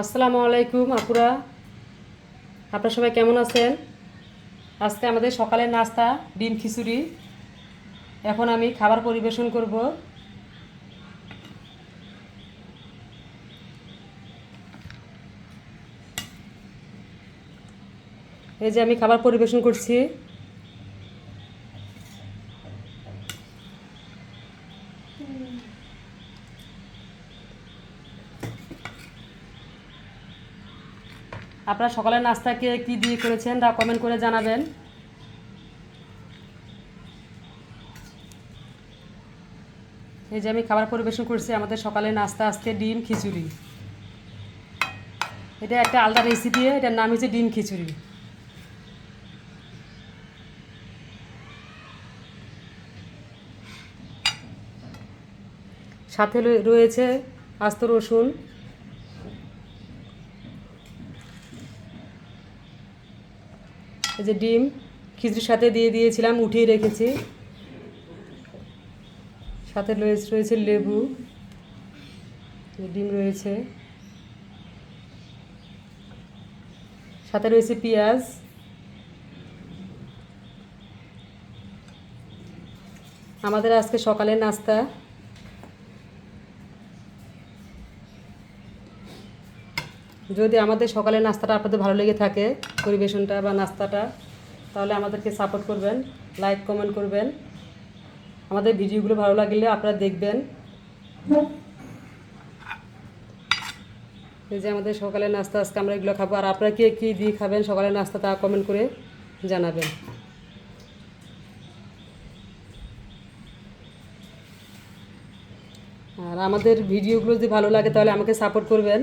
আসসালামু আলাইকুম, আপুরা। আপনারা সবাই কেমন আছেন? আজকে আমাদের সকালের নাস্তা, ডিম খিচুড়ি। এখন আমি খাবার পরিবেশন করব। এই যে আমি খাবার পরিবেশন করছি। আপনারা সকালের নাস্তাকে কি দিয়ে করেছেন তা কমেন্ট করে জানাবেন। এই যে আমি খাবার পরিবেশন করছি, আমাদের সকালে নাস্তা আজকে ডিম খিচুড়ি। এটা একটা আলাদা রেসিপি এটার নাম হচ্ছে ডিম খিচুড়ি। সাথে রয়ে- রয়েছে আস্ত রসুন। এই যে ডিম, খিচুড়ির সাথে দিয়ে দিয়েছিলাম, উঠিয়ে রেখেছি। সাথে রয়েছে লেবু ডিম রয়েছে। সাথে রয়েছে পেঁয়াজ। আমাদের আজকে সকালের নাস্তা। যদি আমাদের সকালের নাস্তাটা আপনাদের ভালো লেগে থাকে, পরিবেশনটা বা নাস্তাটা, তাহলে আমাদেরকে সাপোর্ট করবেন লাইক কমেন্ট করবেন। আমাদের ভিডিওগুলো ভালো লাগলে আপনারা দেখবেন। এই যে আমাদের সকালের নাস্তা, আজকে আমরা এগুলো খাব। আর আপনারা কে, কী দিয়ে খাবেন সকালের নাস্তা, তা কমেন্ট করে জানাবেন। আর আমাদের ভিডিওগুলো যদি ভালো লাগে, তাহলে আমাকে সাপোর্ট করবেন।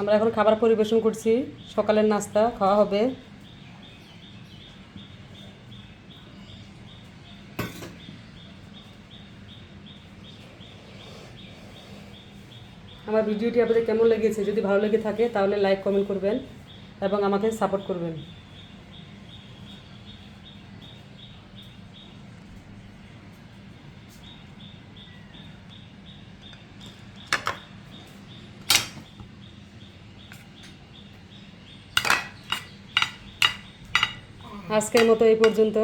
আমরা এখন খাবার পরিবেশন করছি। সকালের নাস্তা, খাওয়া হবে। আমার ভিডিওটি আপনাদের কেমন লেগেছে? যদি ভালো লেগে থাকে, তাহলে লাইক কমেন্ট করবেন এবং আমাকে সাপোর্ট করবেন। আজকের মতো এই পর্যন্ত।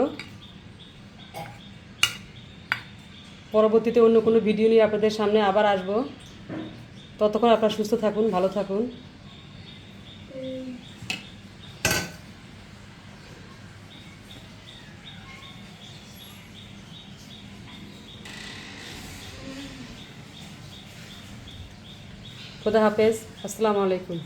পরবর্তীতে অন্য কোনো ভিডিও নিয়ে আপনাদের সামনে আবার আসব। ততক্ষণ আপনারা সুস্থ থাকুন, ভালো থাকুন। খুদা হাফেজ, আসসালামু আলাইকুম।